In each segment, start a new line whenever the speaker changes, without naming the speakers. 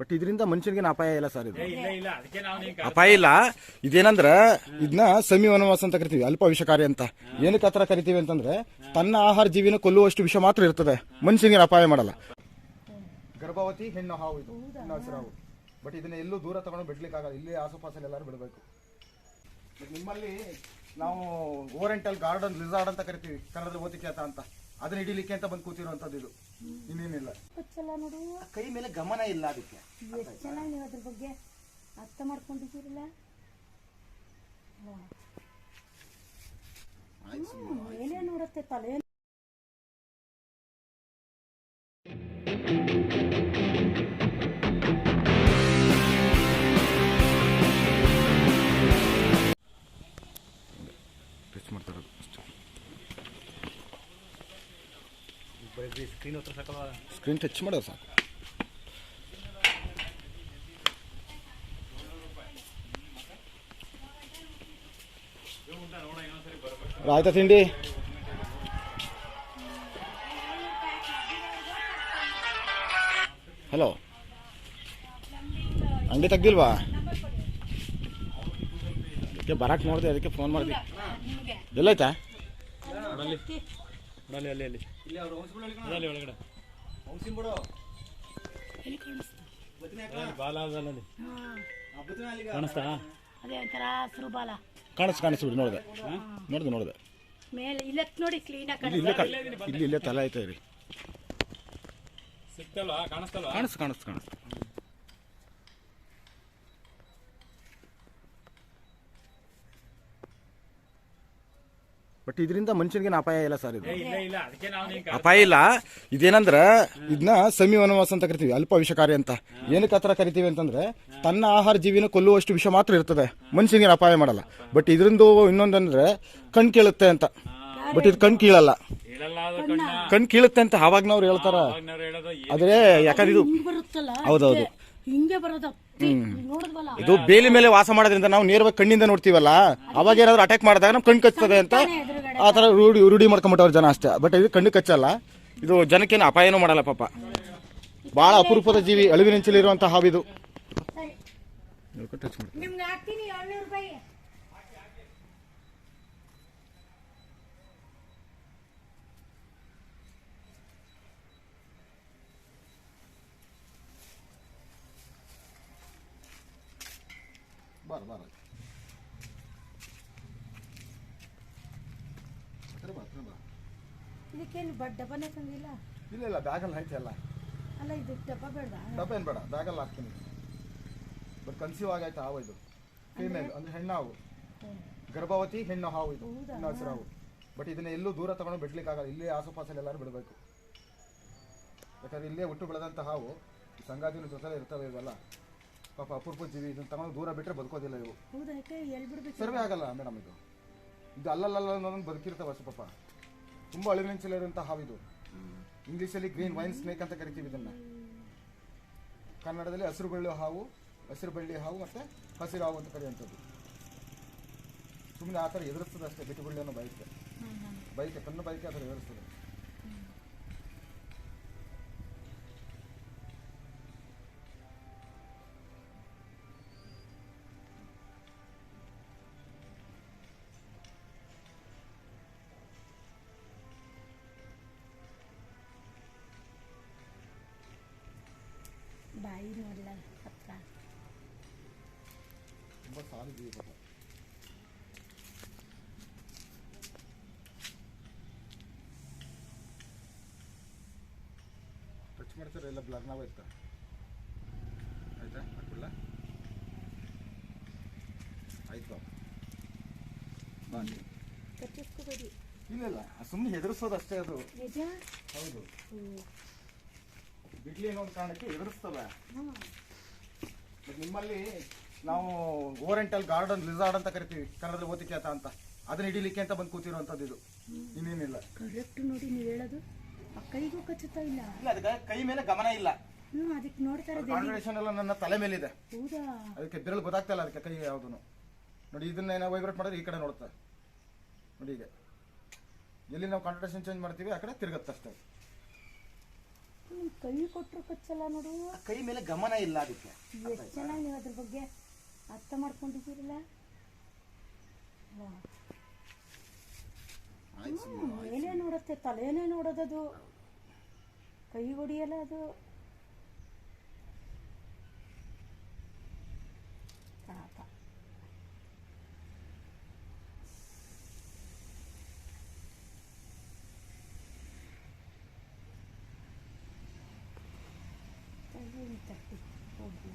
But ಇದರಿಂದ ಮನುಷ್ಯನಿಗೆ ಅಪಾಯ ಇಲ್ಲ ಸರ್ ಇದು.
ಇಲ್ಲ ಇಲ್ಲ ಅದಕ್ಕೆ ನಾವು
ಅಪಾಯ ಇಲ್ಲ. ಇದೇನಂದ್ರ ಇದನ್ನ ಸಮಿ ವನವಾಸ ಅಂತ ಕರಿತೀವಿ ಅಲ್ಪ ವಿಷಕಾರಿ ಅಂತ. ಏನಕ್ಕೆ ಆತರ ಕರಿತೀವಿ ಅಂತಂದ್ರೆ ತನ್ನ ಆಹಾರ ಜೀವಿನ ಕೊಲ್ಲುವಷ್ಟು ವಿಷ ಮಾತ್ರ ಇರ್ತದೆ. ಮನುಷ್ಯನಿಗೆ ಅಪಾಯ ಮಾಡಲ್ಲ. ಗರ್ಭವತಿ ಹೆಣ್ಣು ಹಾವು ಇದು. ಹೆಣ್ಣು ಹಸಿರು ಹಾವು. ಬಟ್ ಇದನ್ನ ಎಲ್ಲೂ ದೂರ ತಗೊಂಡು ಬಿಡ್ಲಿಕ್ಕಾಗಲ್ಲ ಇಲ್ಲಿ ಆಸುಪಾಸಲ್ಲಿ ಎಲ್ಲರೂ ಬಿಡಬೇಕು. ನಿಮ್ಮಲ್ಲಿ ನಾವು ಓರೆಂಟಲ್ ಗಾರ್ಡನ್ ರಿಸಾರ್ಟ್ ಅಂತ ಕರಿತೀವಿ ಕನ್ನಡದ ಓದಿಕೆ ಅಂತ. ಅದನ್ನ ಹಿಡಿಲಿಕ್ಕೆ ಅಂತ ಬಂದು ಕೂತಿರುವಂತದ್ದು ಇದು. ಇನ್ನೇನಿಲ್ಲ.
ಗೊತ್ತಲ್ಲ ನೋಡು.
ಕೈ ಮೇಲೆ ಗಮನ ಇಲ್ಲ ಅದಕ್ಕೆ.
ಎಷ್ಟು ಚೆನ್ನಾಗಿ ನೀವು ಅದ್ರ ಬಗ್ಗೆ. ಅರ್ಥ ಮಾಡ್ಕೊಂಡಿದ್ದೀರಲ್ಲ? ಏನೇ ನೋಡುತ್ತೆ ತಲೆ
ಸ್ಕ್ರೀನ್ ಹತ್ರ ಸಾಕಲ್ಲ
ಸ್ಕ್ರೀನ್ ಟಚ್ ಮಾಡೋದು ಸಾಕು ಆಯ್ತಾ ತಿಂಡಿ ಹಲೋ ಅಂಗಡಿ ತೆಗ್ದಿಲ್ವಾ? ಅದಕ್ಕೆ ಬರಕ್ಕೆ ನೋಡಿದೆ ಅದಕ್ಕೆ ಫೋನ್ ಮಾಡಿದೆ. ಎಲ್ಲೈತಾ
ಅಲ್ಲಿ ಅಲ್ಲಿ ಅಲ್ಲಿ. ಅಲ್ಲಿ ಅಲ್ಲಿ ಒಳಗಡೆ.
ಎಲ್ಲಿ ಕಾಣಿಸ್ತು?
ಬಾಲ ಅದಲ್ಲ ಅಲ್ಲಿ. ಕಾಣಿಸ್ತಾ?
ಅದೇ ಒಂಥರ ಹಸಿರು ಬಾಲ.
ಕಾಣಿಸ್ ನೋಡಿದೆ. ನೋಡಿದೆ ನೋಡಿದೆ.
ಮೇಲೆ ನೋಡಿ ಕ್ಲೀನಾಗಿ
ಇಲ್ಲಿ
ಕಾಣಿಸ್ತು.
ಇಲ್ಲೇ ಕಾ- ಇಲ್ಲಿ ಇಲ್ಲೇ ತಲೆ ಐತೆ ರೀ
ಸಿಕ್ತಲ್ವಾ? ಕಾಣಿಸ್ತಲ್ವಾ?
ಕಾಣಿಸ್ ಕಾಣಿಸ್ ಕಾಣಿಸ್. ಬಟ್ ಇದರಿಂದ ಮನುಷ್ಯನಿಗೆ ಅಪಾಯ ಇಲ್ಲ ಸರ್ ಇದು.
ಇಲ್ಲ ಇಲ್ಲ ಅದಕ್ಕೆ ನಾವು
ಅಪಾಯ ಇಲ್ಲ. ಇದೇನಂದ್ರೆ ಇದನ್ನ ಸಮಿ ವನವಾಸ ಅಂತ ಕರಿತೀವಿ ಅಲ್ಪ ವಿಷಕಾರಿ ಅಂತ. ಏನಕ್ಕೆ ಆತರ ಕರಿತೀವಿ ಅಂತಂದ್ರೆ ತನ್ನ ಆಹಾರ ಜೀವಿನ ಕೊಲ್ಲುವಷ್ಟು ವಿಷ ಮಾತ್ರ ಇರ್ತದೆ. ಮನುಷ್ಯನಿಗೆ ಅಪಾಯ ಮಾಡಲ್ಲ. ಬಟ್ ಇದರಿಂದ ಇನ್ನೊಂದಂದ್ರೆ ಕಣ್ ಕೀಳುತ್ತೆ ಅಂತ. ಬಟ್ ಇದು ಕಣ್ ಕೀಳಲ್ಲ. ಕಣ್ ಕೀಳುತ್ತೆ ಅಂತ ಅವಾಗ್ನವ್ರು ಹೇಳ್ತಾರ. ಆದ್ರೆ ಯಾಕಂದ್ರೆ ಇದು
ಹಿಂಗ್ ಬರುತ್ತಲ್ಲ
ಹೌದೌದು.
ಅಷ್ಟೇ. ಹಿಂಗೆ ಬರೋದು ಅತ್ತಿ. ನೋಡಿದ್ವಲ್ಲ?
ಇದು ಬೇಲಿ ಮೇಲೆ ವಾಸ ಮಾಡೋದ್ರಿಂದ ನಾವು ನೇರವಾಗಿ ಕಣ್ಣಿಂದ ನೋಡ್ತೀವಲ್ಲ? ಅವಾಗ ಏನಾದ್ರು ಅಟ್ಯಾಕ್ ಮಾಡಿದಾಗ ನಮ್ ಕಣ್ ಕಚ್ತದೆ ಅಂತ ಆ ತರ ರೂಢಿ ರೂಢಿ ಮಾಡ್ಕೊಂಬಿಟ್ಟವ್ರು ಜನ ಅಷ್ಟೇ. ಬಟ್ ಇದು ಕಣ್ಣು ಕಚ್ಚಲ್ಲ. ಇದು ಜನಕ್ಕೇನು ಅಪಾಯನೂ ಮಾಡಲ್ಲ ಪಾಪ. ಬಹಳ ಅಪರೂಪದ ಜೀವಿ ಅಳಿವಿನಂಚಲಿರುವಂತ ಹಾವಿದು. ಬಾರ ಬಾರ.
ಇದಕ್ಕೇನು ಡಬ್ಬನೇ ತಂದಿಲ್ಲ?
ಇಲ್ಲ ಇಲ್ಲ ಬ್ಯಾಗಲ್ಲಿ ಐತೆ ಅಲ್ಲ
ಅಲ್ಲ ಇದು ಡಬ್ಬ ಬೇಡ.
ಡಬ್ಬ ಏನು ಬೇಡ ಬ್ಯಾಗಲ್ಲಿ ಹಾಕ್ತೀನಿ. ಬಟ್ ಕನ್ಸೀವ್ ಆಗೈತೆ ಹಾವು ಇದು. ಫೀಮೇಲ್ ಅಂದ್ರೆ ಹೆಣ್ಣು ಹಾವು. ಗರ್ಭವತಿ ಹೆಣ್ಣು ಹಾವು ಇದು. ಹೆಣ್ಣು ಹಸಿರು ಹಾವು. ಬಟ್ ಇದನ್ನ ಎಲ್ಲೂ ದೂರ ತಗೊಂಡು ಬಿಡ್ಲಿಕ್ಕಾಗಲ್ಲ ಇಲ್ಲೇ ಆಸುಪಾಸಲ್ಲಿ ಎಲ್ಲರೂ ಬಿಡಬೇಕು. ಯಾಕಂದ್ರೆ ಇಲ್ಲೇ ಹುಟ್ಟು ಬೆಳೆದಂತ ಹಾವು ಸಂಗಾತಿನ ಜೊತೆ ಇರ್ತವೆ ಇವೆಲ್ಲ. ಪಾಪ ಅಪೂರ್ವ ಜೀವಿ ಇದನ್ನ ತಗೊಂಡು ದೂರ ಬಿಟ್ಟರೆ ಬದುಕೋದಿಲ್ಲ ಇವು.
ಎಲ್ಲಿ
ಸರ್ವೇ ಆಗಲ್ಲ ಮೇಡಮ್ ಇದು. ಇದು ಅಲ್ಲಲ್ಲ ಬದುಕಿರ್ತವೆ ಅಷ್ಟು ಪಾಪ. ತುಂಬ ಅಳಿವಿನಂಚಲಿರುವಂಥ ಹಾವಿದು. ಇಂಗ್ಲೀಷಲ್ಲಿ ಗ್ರೀನ್ ವೈನ್ ಸ್ನೇಕ್ ಅಂತ ಕರಿತೀವಿ ಇದನ್ನ. ಕನ್ನಡದಲ್ಲಿ ಹಸಿರು ಬಳ್ಳಿ ಹಾವು ಹಸಿರು ಬಳ್ಳಿ ಹಾವು ಮತ್ತೆ ಹಸಿರು ಹಾವು ಅಂತ ಕರೆಯುವಂಥದ್ದು. ಸುಮ್ಮನೆ ಆ ಥರ ಎದುರಿಸ್ತದೆ ಅಷ್ಟೇ ಬಿಟ್ಟು ಬಳ್ಳಿ ಅನ್ನೋ ಬಯಕೆ. ಬೈಕೆ ತನ್ನ ಬೈಕೆ ಆ ಥರ ಎದುರಿಸ್ತದೆ.
ಬಾಯಿ ನೋಡಲ್ಲ ಹತ್ರ.
ತುಂಬ ಪಾಪ ಟಚ್ ಮಾಡ್ತಾರೆ ಎಲ್ಲ ಬ್ಲರ್ ನಾವು ಇರ್ತಾರೆ. ಆಯ್ತಾ ಹಾಕ್ಬಿಡ್ಲ? ಆಯ್ತು. ಬಾ
ಕಚ್ಚಿಸ್ಕೋಬೇಡಿ
ಇಲ್ಲ ಇಲ್ಲ ಸುಮ್ಮನೆ ಹೆದರ್ಸೋದು ಅಷ್ಟೇ ಅದು.
ನಿಜ?
ಹೌದು. ಬಿಡ್ಲಿ ಅನ್ನೋ ಒಂದು ಕಾರಣಕ್ಕೆ ಎದುರಿಸ್ತವೆ ನಿಮ್ಮಲ್ಲಿ ನಾವು ಓರೆಂಟಲ್ ಗಾರ್ಡನ್ ಲಿಸಾರ್ಡ್ ಅಂತ ಕರಿತೀವಿ ಕನ್ನಡದಲ್ಲಿ ಓದಿಕೆ ಅಂತ. ಅದನ್ನ ಹಿಡಿಲಿಕ್ಕೆ ಅಂತ ಬಂದು ಕೂತಿರುವಂತದ್ದು ಇದು. ಇನ್ನೇನಿಲ್ಲ.
ಕರೆಕ್ಟ್ ನೋಡಿ ನೀವು ಹೇಳೋದು. ಆ ಕೈಗೂ ಕಚ್ಚುತ್ತಾ ಇಲ್ಲ.
ಇಲ್ಲ ಅದಕ್ಕೆ ಕೈ ಮೇಲೆ ಗಮನ ಇಲ್ಲ.
ಹ್ಞೂ ಅದಕ್ಕೆ ನೋಡ್ತಾ ಇರೋದು
ಕಾನ್ಸಂಟ್ರೇಷನ್ ಎಲ್ಲ ನನ್ನ ತಲೆ ಮೇಲಿದೆ.
ಹೌದಾ?
ಅದಕ್ಕೆ ಬೆರಳು ಗೊತ್ತಾಗ್ತಾ ಇಲ್ಲ ಅದಕ್ಕೆ ಕೈ ಯಾವುದು ನೋಡಿ ಇದನ್ನ ಏನೋ ವೈಬ್ರೇಟ್ ಮಾಡಿದ್ರೆ ಈ ಕಡೆ ನೋಡುತ್ತೆ. ನೋಡಿ ಈಗ. ಎಲ್ಲಿ ನಾವು ಕಾನ್ಸಂಟ್ರೇಷನ್ ಚೇಂಜ್ ಮಾಡ್ತೀವಿ ಆ ಕಡೆ ತಿರುಗತ್ತೆ ಅಷ್ಟೇ.
ಕೈ ಕೊಟ್ಟರು ಕಚ್ಚಲ್ಲ ನೋಡು.
ಕೈ ಮೇಲೆ ಗಮನ ಇಲ್ಲ ಅದಕ್ಕೆ.
ಎಷ್ಟು ಚೆನ್ನಾಗಿ ನೀವು ಅದ್ರ ಬಗ್ಗೆ ಅರ್ಥ ಮಾಡ್ಕೊಂಡಿದ್ದೀರಲ್ಲ? ಏನೇ ನೋಡುತ್ತೆ ತಲೆನೇ ನೋಡೋದದು. ಕೈ ಹೊಡಿಯಲ್ಲ ಅದು ಪಾಪ ತಲೆ ತಟ್ಟಿ ಹೋಗಿ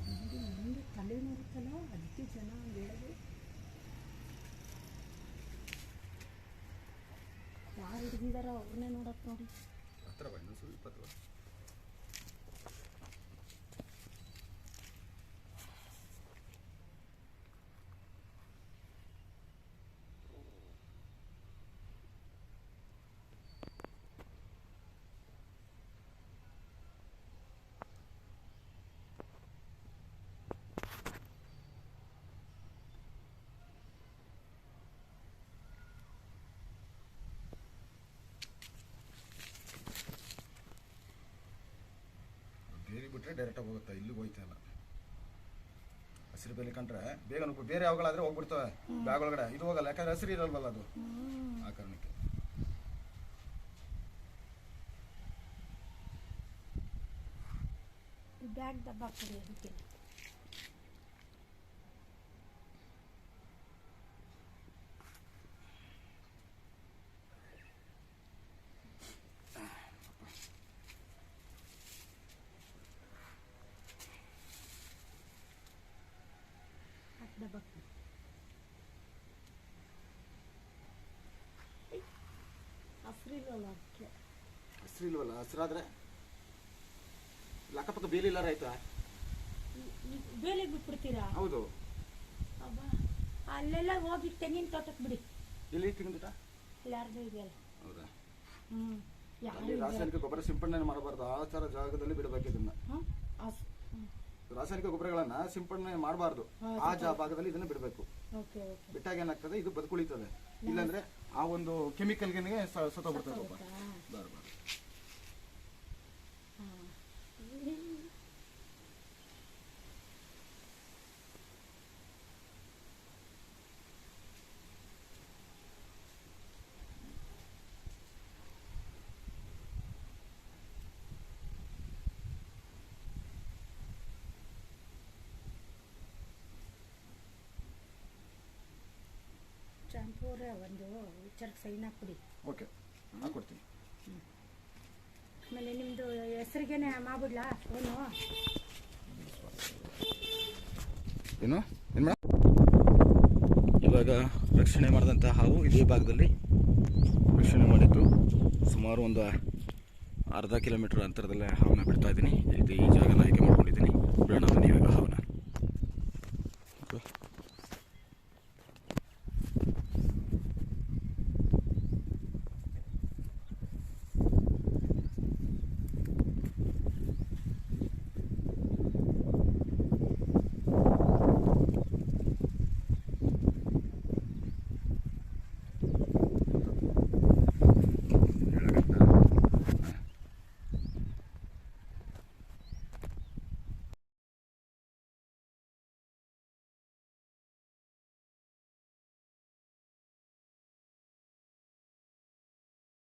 ಹಿಂಗೆ ಹಿಂಗೆ ತಲೆ ನೋಡುತ್ತಲ್ಲ ಅದಕ್ಕೆ ಬೆಳೆದು ಯಾರು ಹಿಡಿದಿದಾರೋ ಅವ್ರನ್ನೇ ನೋಡಕ್ ನೋಡಿ.
ಹತ್ರ ಬನ್ನಿ ಸ್ವಲ್ಪ ಬಿಟ್ರೆ ಡೈರೆಕ್ಟಾಗಿ ಹೋಗುತ್ತೆ ಇಲ್ಲಿಗೆ ಹೋಯ್ತಾ ಇಲ್ಲ. ಹಸಿರು ಬೆಲೆ ಕಂಡ್ರೆ ಬೇಗ ನುಗ್ಗು ಬೇರೆ ಯಾವಾಗಲಾದ್ರೆ ಹೋಗ್ಬಿಡ್ತವೆ ಬ್ಯಾಗ್ ಒಳಗಡೆ. ಇದು ಹೋಗಲ್ಲ ಯಾಕಂದ್ರೆ ಹಸಿರು ಇರಲ್ವಲ್ಲ ಅದು. ಆ ಕಾರಣಕ್ಕೆ.
ಬ್ಯಾಗ್ ದಬ್ಬ ಹಾಕ್ಬಿಡಿ ಅದಕ್ಕೆ.
ಹಸಿರು ಇಲ್ವಲ್ಲ? ಹಸಿರಾದ್ರೆ ಅಕ್ಕಪಕ್ಕ ಬೇಲಿ ಇಲ್ಲಾರ ಆಯ್ತಾ?
ಬೇಲಿಗೆ ಬಿಟ್ಬಿಡ್ತೀರಾ?
ಹೌದು.
ಅಬ್ಬಾ ಅಲ್ಲೆಲ್ಲ ಹೋಗಿ ತೆಂಗಿನ ತೋಟಕ್ಕೆ ಬಿಡಿ.
ಎಲ್ಲಿ ತಿಂದಿಟ
ಯಾರ್ದು ಇದೆಯಲ್ಲ?
ಹೌದಾ? ಅಲ್ಲಿ ರಾಸಾಯನಿಕ ಗೊಬ್ಬರ ಸಿಂಪಡಣೆ ಮಾಡಬಾರ್ದು. ಆ ಥರ ಜಾಗದಲ್ಲಿ ಬಿಡಬೇಕು ಇದನ್ನ. ರಾಸಾಯನಿಕ ಗೊಬ್ಬರಗಳನ್ನ ಸಿಂಪಡಣೆ ಮಾಡಬಾರ್ದು. ಆ ಜಾ ಭಾಗದಲ್ಲಿ ಇದನ್ನ ಬಿಡಬೇಕು. ಬಿಟ್ಟಾಗ ಏನಾಗ್ತದೆ? ಇದು ಬದುಕುಳಿತದೆ. ಇಲ್ಲಾಂದ್ರೆ ಆ ಒಂದು ಕೆಮಿಕಲ್ಗೆ ಸತ್ತೋಗ್ಬಿಡ್ತದೆ ಪಾಪ.
ಚಾಂಪೂರ ಒಂದು ವಿಚಾರಕ್ಕೆ ಸೈನ್ ಹಾಕ್ಬಿಡಿ.
ಓಕೆ ಕೊಡ್ತೀನಿ.
ಆಮೇಲೆ ನಿಮ್ಮದು ಹೆಸರಿಗೇನೆ ಮಾಡ್ಬಿಡ್ಲಾ ಫೋನು?
ಏನು? ಏನು ಮೇಡಮ್? ಇವಾಗ ರಕ್ಷಣೆ ಮಾಡಿದಂಥ ಹಾವು ಇದೇ ಭಾಗದಲ್ಲಿ ರಕ್ಷಣೆ ಮಾಡಿದ್ದು. ಸುಮಾರು ಒಂದು ಅರ್ಧ ಕಿಲೋಮೀಟರ್ ಅಂತರದಲ್ಲೇ ಹಾವನ್ನ ಬಿಡ್ತಾ ಇದ್ದೀನಿ. ಇದು ಈ ಜಾಗನ ಆಯ್ಕೆ ಮಾಡ್ಕೊಂಡಿದ್ದೀನಿ. ಬಿಡೋಣ ಬನ್ನಿ ಇವಾಗ ಹಾವನ್ನ.